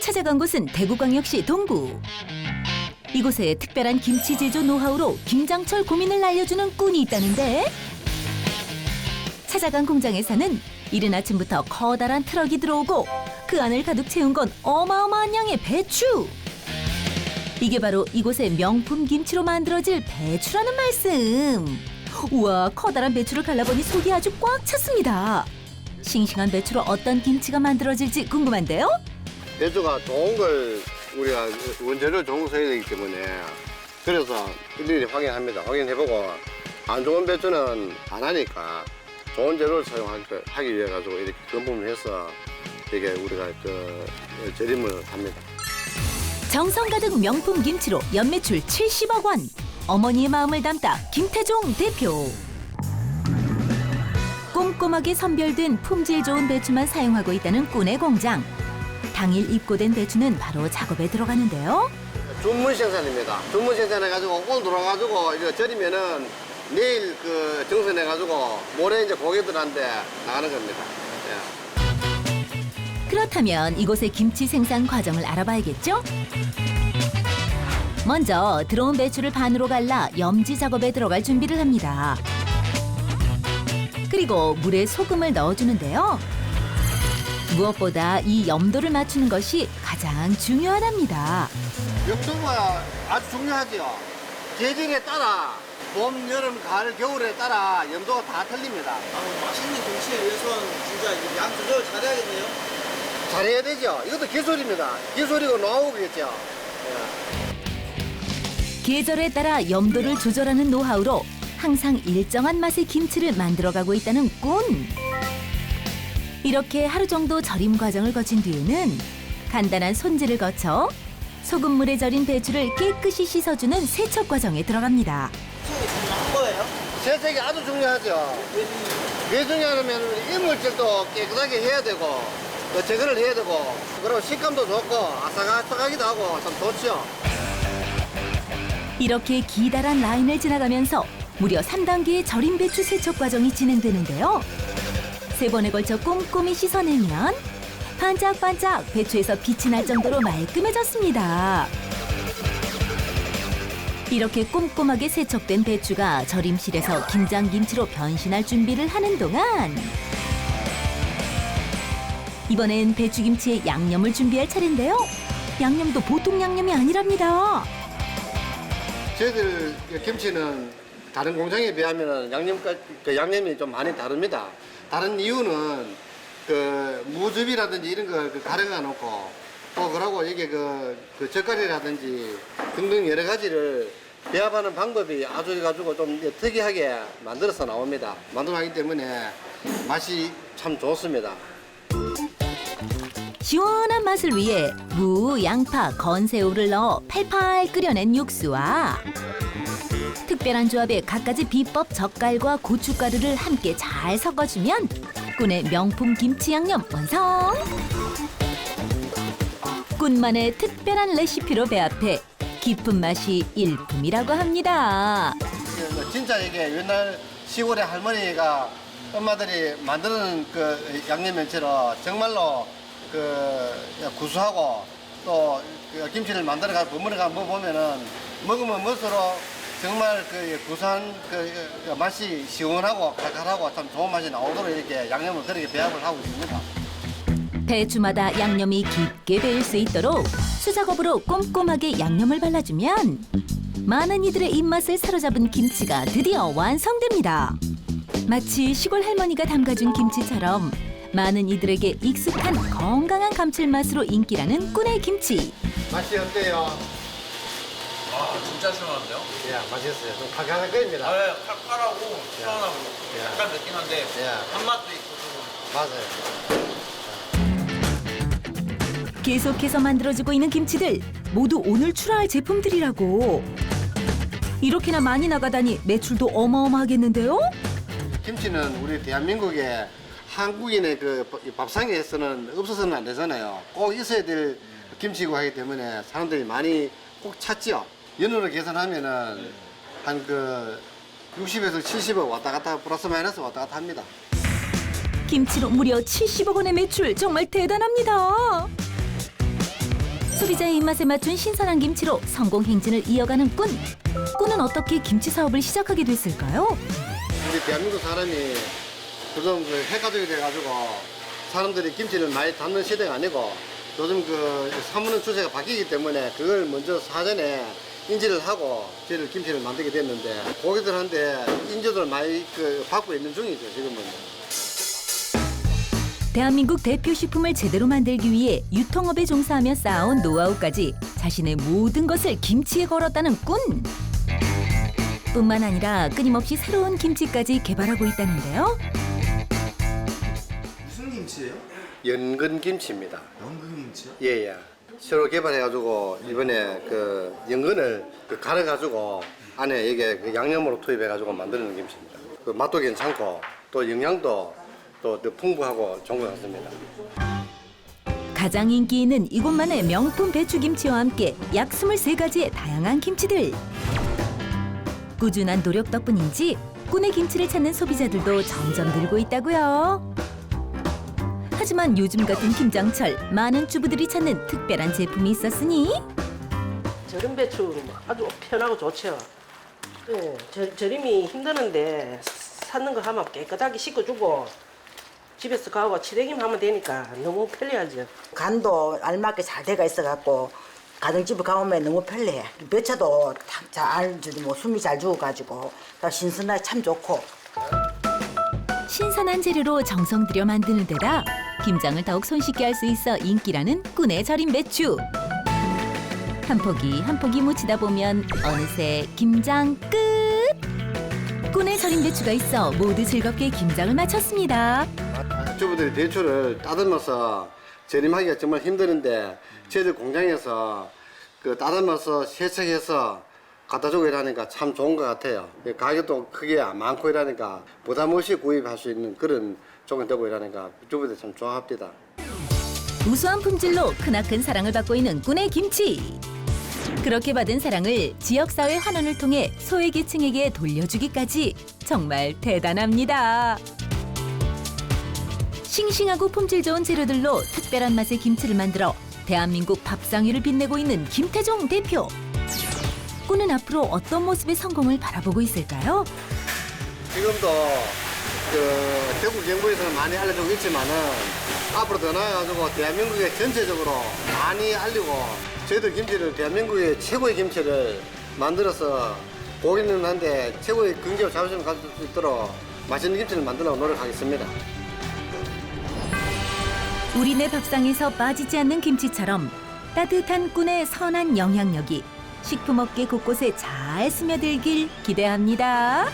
오늘 찾아간 곳은 대구광역시 동구. 이곳에 특별한 김치 제조 노하우로 김장철 고민을 알려주는 꾼이 있다는데 찾아간 공장에서는 이른 아침부터 커다란 트럭이 들어오고 그 안을 가득 채운 건 어마어마한 양의 배추. 이게 바로 이곳의 명품 김치로 만들어질 배추라는 말씀. 우와, 커다란 배추를 갈라보니 속이 아주 꽉 찼습니다. 싱싱한 배추로 어떤 김치가 만들어질지 궁금한데요? 배추가 좋은 걸 우리가 원재료 좋은 거 써야 되기 때문에 그래서 일일이 확인합니다. 확인해보고 안 좋은 배추는 안 하니까 좋은 재료를 사용하기 위해 가지고 이렇게 검품을 해서 이게 우리가 그 절임을 합니다. 정성 가득 명품 김치로 연매출 70억 원. 어머니의 마음을 담다 김태종 대표. 꼼꼼하게 선별된 품질 좋은 배추만 사용하고 있다는 꾼의 공장. 당일 입고된 배추는 바로 작업에 들어가는데요. 주문 생산입니다. 주문 생산해가지고 오늘 들어가지고 이거 절이면은 내일 그 정선해가지고 모레 이제 고객들한테 나가는 겁니다. 예. 그렇다면 이곳의 김치 생산 과정을 알아봐야겠죠? 먼저 들어온 배추를 반으로 갈라 염지 작업에 들어갈 준비를 합니다. 그리고 물에 소금을 넣어주는데요. 무엇보다 이 염도를 맞추는 것이 가장 중요하답니다. 염도가 아주 중요하죠. 계절에 따라 봄, 여름, 가을, 겨울에 따라 염도가 다 틀립니다. 아, 맛있는 김치에 위해서는 진짜 이양 조절 잘해야겠네요. 잘해야 되죠. 이것도 기술입니다. 기술이고 노하우겠죠. 계절에 따라 염도를 조절하는 노하우로 항상 일정한 맛의 김치를 만들어가고 있다는 꾼. 이렇게 하루 정도 절임 과정을 거친 뒤에는 간단한 손질을 거쳐 소금물에 절인 배추를 깨끗이 씻어주는 세척 과정에 들어갑니다. 중요한 거예요. 세척이 아주 중요하죠. 왜 중요하냐면 이물질도 깨끗하게 해야 되고 또 제거를 해야 되고 그리고 식감도 좋고 아삭아삭하기도 하고 참 좋죠. 이렇게 기다란 라인을 지나가면서 무려 3단계의 절임 배추 세척 과정이 진행되는데요. 세 번에 걸쳐 꼼꼼히 씻어내면 반짝반짝 배추에서 빛이 날 정도로 말끔해졌습니다. 이렇게 꼼꼼하게 세척된 배추가 절임실에서 김장김치로 변신할 준비를 하는 동안 이번엔 배추김치에 양념을 준비할 차례인데요. 양념도 보통 양념이 아니랍니다. 저희들 김치는 다른 공장에 비하면 양념 그 양념이 좀 많이 다릅니다. 다른 이유는 그 무즙이라든지 이런 거그 가려가 놓고 또 그러고 이게 그, 그 젓갈이라든지 등등 여러 가지를 배합하는 방법이 아주 가지고 좀 특이하게 만들어서 나옵니다. 만들어가기 때문에 맛이 참 좋습니다. 시원한 맛을 위해 무, 양파, 건새우를 넣어 팔팔 끓여낸 육수와 특별한 조합의 갖가지 비법 젓갈과 고춧가루를 함께 잘 섞어주면 꾼의 명품 김치 양념 완성! 꾼만의 특별한 레시피로 배합해 깊은 맛이 일품이라고 합니다. 그 진짜 이게 옛날 시골의 할머니가 엄마들이 만드는 그 양념 면체로 정말로 그 구수하고 또 그 김치를 만들어 가 버무려 가 먹어보면은 먹으면 먹을수록 정말 그 구수한 그, 그 맛이 시원하고 칼칼하고 참 좋은 맛이 나오도록 이렇게 양념을 그렇게 배합을 하고 있습니다. 배추마다 양념이 깊게 배일 수 있도록 수작업으로 꼼꼼하게 양념을 발라주면 많은 이들의 입맛을 사로잡은 김치가 드디어 완성됩니다. 마치 시골 할머니가 담가준 김치처럼 많은 이들에게 익숙한 건강한 감칠맛으로 인기라는 꾼의 김치. 맛이 어때요? 아, 진짜 시원한데요? 예, 맛있어요. 좀 겁니다. 아, 네, 칼칼하고 시원하고 예. 약간 맵긴 한데 예, 단맛도 있고 좀 맞아요. 계속해서 만들어지고 있는 김치들 모두 오늘 출하할 제품들이라고. 이렇게나 많이 나가다니 매출도 어마어마하겠는데요? 김치는 우리 대한민국의 한국인의 그 밥상에서는 없어서는 안 되잖아요. 꼭 있어야 될 김치고 하기 때문에 사람들이 많이 꼭 찾죠. 연으로 계산하면은 한 그 60에서 70억 왔다 갔다 플러스 마이너스 왔다 갔다 합니다. 김치로 무려 70억 원의 매출 정말 대단합니다. 소비자의 입맛에 맞춘 신선한 김치로 성공 행진을 이어가는 꾼. 꾼은 어떻게 김치 사업을 시작하게 됐을까요? 우리 대한민국 사람이 요즘 그 핵가족이 돼가지고 사람들이 김치를 많이 담는 시대가 아니고 요즘 그 사무는 추세가 바뀌기 때문에 그걸 먼저 사전에 인지를 하고 저희를 김치를 만들게 됐는데 고객들한테 인지도를 많이 그 받고 있는 중이죠 지금은. 대한민국 대표 식품을 제대로 만들기 위해 유통업에 종사하며 쌓아온 노하우까지 자신의 모든 것을 김치에 걸었다는 꾼. 뿐만 아니라 끊임없이 새로운 김치까지 개발하고 있다는데요. 김치예요? 연근 김치입니다. 연근 김치요? 예 예. 새로 개발해가지고 이번에 그 연근을 그 갈아가지고 안에 이게 그 양념으로 투입해가지고 만드는 김치입니다. 그 맛도 괜찮고 또 영양도 또, 더 풍부하고 좋은 것 같습니다. 가장 인기 있는 이곳만의 명품 배추김치와 함께 약 23가지의 다양한 김치들. 꾸준한 노력 덕분인지 꾼의 김치를 찾는 소비자들도 점점 늘고 있다고요. 하지만 요즘 같은 김장철 많은 주부들이 찾는 특별한 제품이 있었으니 절임 배추 아주 편하고 좋죠. 예, 절, 절임이 힘드는데 샀는 거 하면 깨끗하게 씻어주고 집에서 가고 치대기만 하면 되니까 너무 편리하죠. 간도 알맞게 잘 돼가 있어갖고 가정집에 가보면 너무 편리해. 배차도 잘 주고 뭐 숨이 잘 죽어가지고 다 신선하게 참 좋고. 신선한 재료로 정성 들여 만드는 데다 김장을 더욱 손쉽게 할 수 있어 인기라는 꾼의 절임 배추. 한 포기 한 포기 무치다 보면 어느새 김장 끝. 꾼의 절임 배추가 있어 모두 즐겁게 김장을 마쳤습니다. 주부들이 대추를 따듬어서 절임하기가 정말 힘드는데 저희들 공장에서 그 따듬어서 세척해서 갖다 주고 이러니까 참 좋은 것 같아요. 가격도 크게 많고 이러니까 부담 없이 구입할 수 있는 그런 조건 되고 이러니까 주부들 참 좋아합니다. 우수한 품질로 크나큰 사랑을 받고 있는 꾼의 김치. 그렇게 받은 사랑을 지역사회 환원을 통해 소외계층에게 돌려주기까지 정말 대단합니다. 싱싱하고 품질 좋은 재료들로 특별한 맛의 김치를 만들어 대한민국 밥상 위를 빛내고 있는 김태종 대표. 꾼은 앞으로 어떤 모습의 성공을 바라보고 있을까요? 지금도 그 대구 경북에서는 많이 알려지고 있지만은 앞으로 더 나아가지고 대한민국에 전체적으로 많이 알리고 저희들 김치를 대한민국의 최고의 김치를 만들어서 고객님한테 최고의 긍지와 자부심을 가질 수 있도록 맛있는 김치를 만들려고 노력하겠습니다. 우리네 밥상에서 빠지지 않는 김치처럼 따뜻한 꾼의 선한 영향력이 식품업계 곳곳에 잘 스며들길 기대합니다.